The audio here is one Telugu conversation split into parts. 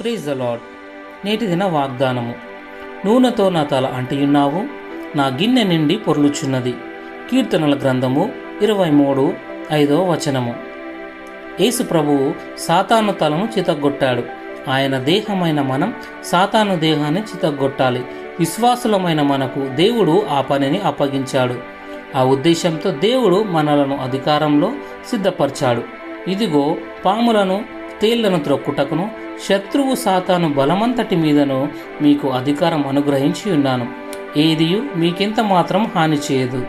ప్రీజ్ ద లాడ్ నేటి దిన వాగ్దానము. నూనెతో నా తల అంటియున్నావు నా గిన్నె నిండి పొర్లుచున్నది. కీర్తనల గ్రంథము ఇరవై మూడు ఐదవ వచనము. యేసు ప్రభువు సాతాను తలను చితగ్గొట్టాడు. ఆయన దేహమైన మనం సాతాను దేహాన్ని చితగ్గొట్టాలి. విశ్వాసులమైన మనకు దేవుడు ఆ పనిని అప్పగించాడు. ఆ ఉద్దేశంతో దేవుడు మనలను అధికారంలో సిద్ధపరిచాడు. ఇదిగో పాములను తేళ్ళను త్రొక్కుటకును శత్రువు సాతాను బలమంతటి మీదను మీకు అధికారం అనుగ్రహించి ఉన్నాను. ఏదియు మీకింత మాత్రం హాని చేయదు.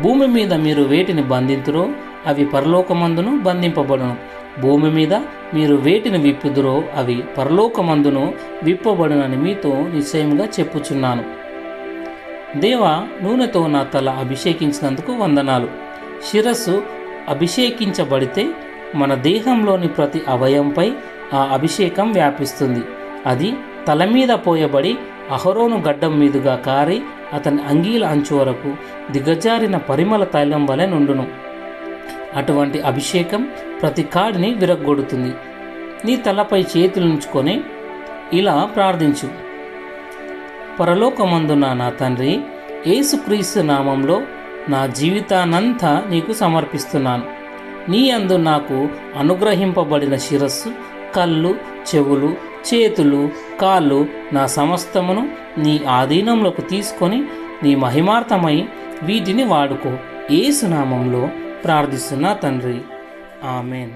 భూమి మీద మీరు వేటిని బంధింతురో అవి పరలోకమందును బంధింపబడును. భూమి మీద మీరు వేటిని విప్పుదురో అవి పరలోకమందును విప్పబడునని మీతో నిశ్చయంగా చెప్పుచున్నాను. దేవా నూనెతో నా తల అభిషేకించినందుకు వందనాలు. శిరస్సు అభిషేకించబడితే మన దేహంలోని ప్రతి అవయంపై ఆ అభిషేకం వ్యాపిస్తుంది. అది తల మీద పోయబడి అహరోను గడ్డం మీదుగా కారి అతని అంగీల అంచు వరకు దిగజారిన పరిమళ తైలం వలె నుండును. అటువంటి అభిషేకం ప్రతి కాడిని విరగ్గొడుతుంది. నీ తలపై చేతులుంచుకొని ఇలా ప్రార్థించు. పరలోకమందున నా తండ్రి ఏసుక్రీస్తు నామంలో నా జీవితానంతా నీకు సమర్పిస్తున్నాను. నీ అందు నాకు అనుగ్రహింపబడిన శిరస్సు కళ్ళు చెవులు చేతులు కాళ్ళు నా సమస్తమును నీ ఆధీనంలోకి తీసుకొని నీ మహిమార్థమై వీటిని వాడుకో. ఏసునామంలో ప్రార్థిస్తున్నా తండ్రి. ఆమెన్.